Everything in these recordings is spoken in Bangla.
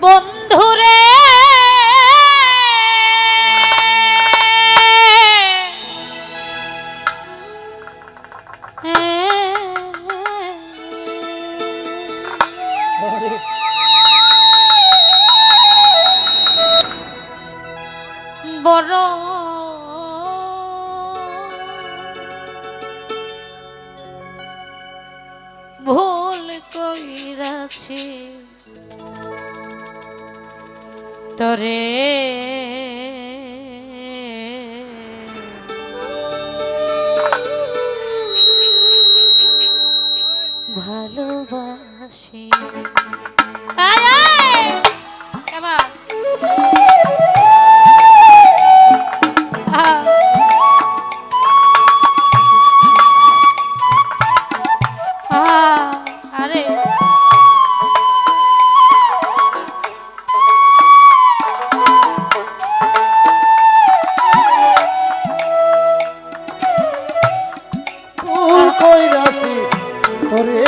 বন্ধুরে। বড় ভুল কইরাছি। তরে কইরাছি তোরে।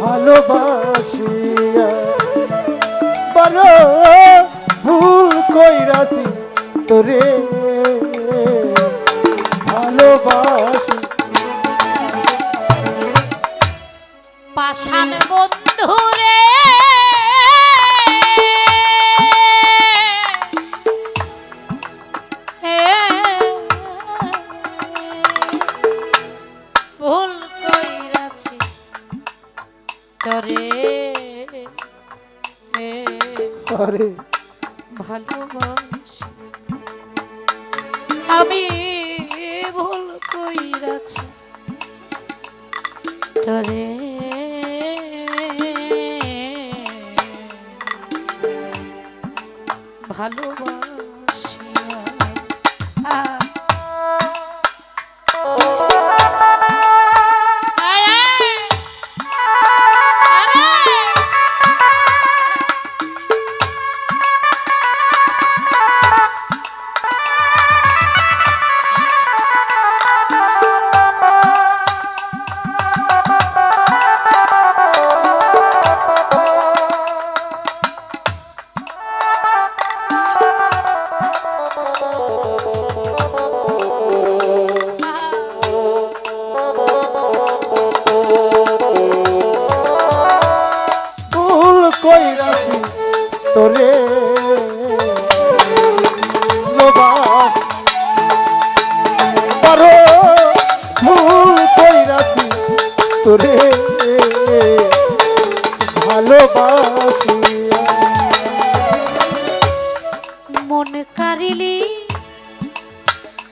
ভালোবাসিয়া বড় ভুল কইরাছি তোরে। তরে ভালোবাসিয়া তোরে লোবাস ভুল কইরাছি তোরে। ভালোবাসিয়া মন কারিলি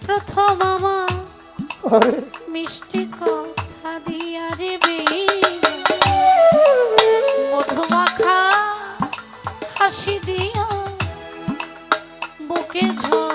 প্রথম আমার। মিষ্টি কথা দিয়া রে বুকে ঝড়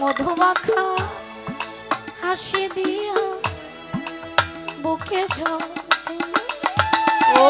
মধুমাখা হাসি দিয়া বুকে ঝড় ও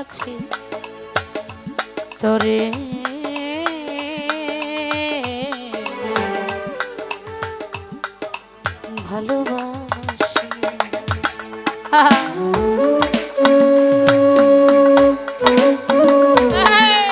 কইরাছি তোরে ভালোবাসি আহা। এই!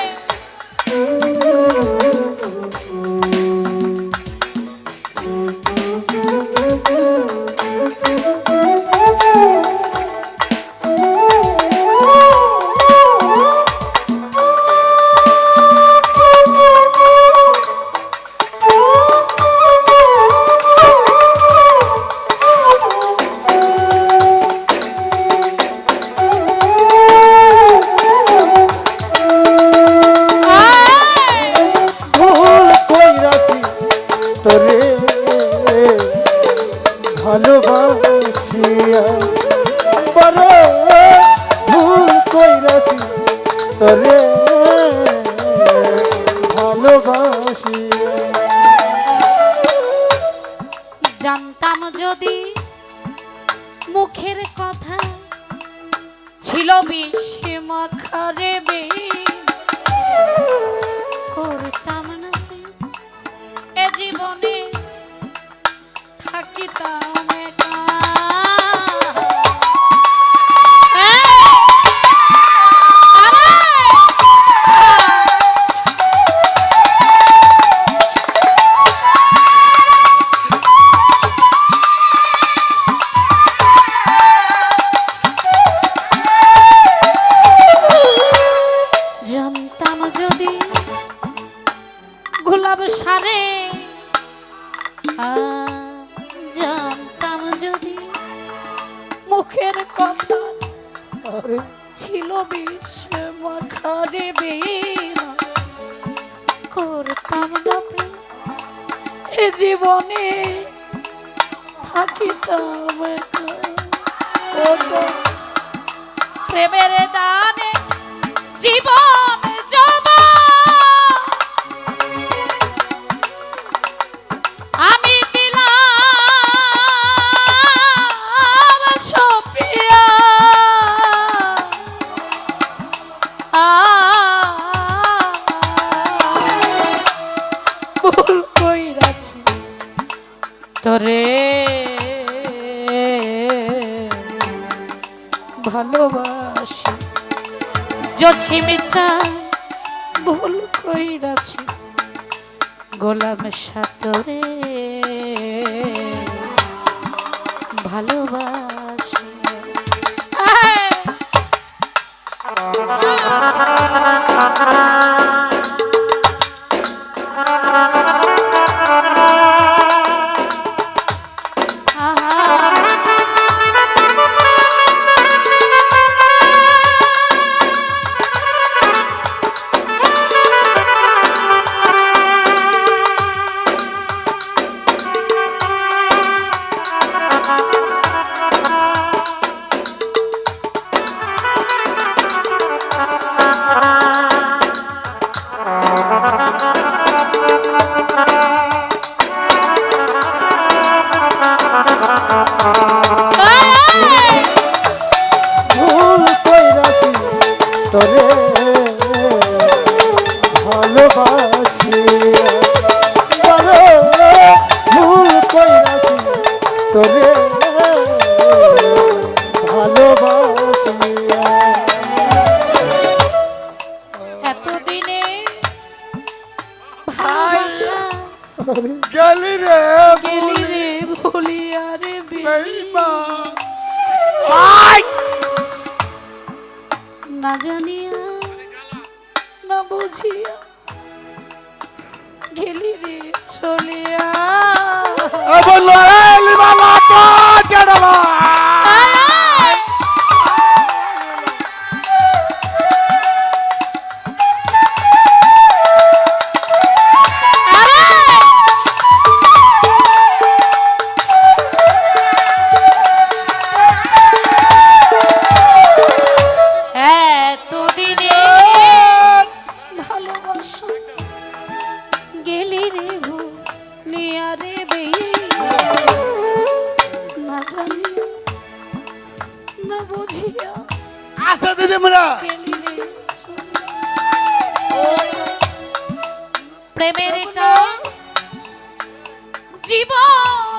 যদি মুখের কথা ছিল বিশ্বে মাখারে বে করতাম না এ জীবনে থাকিতাম একা মুখের কথা ছিল বিষ মাখারে বেমা করতাম না। এ জীবনে থাকিতাম। প্রেমের জানে জীবন ভালোবাসি যছি চাই ভুল কইরাছি গোলাম সাতরে ভালোবাসি! আহা! না জানিয়া না বুঝিয়া গেলি রে চলিয়া। প্রেমের জীবন।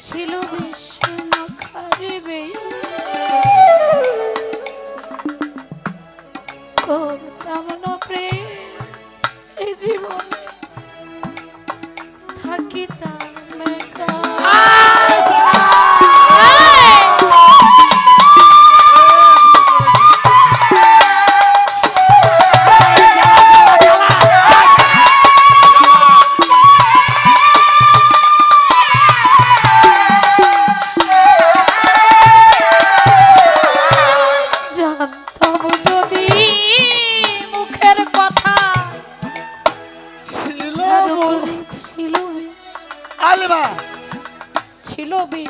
ছিল ভীষণ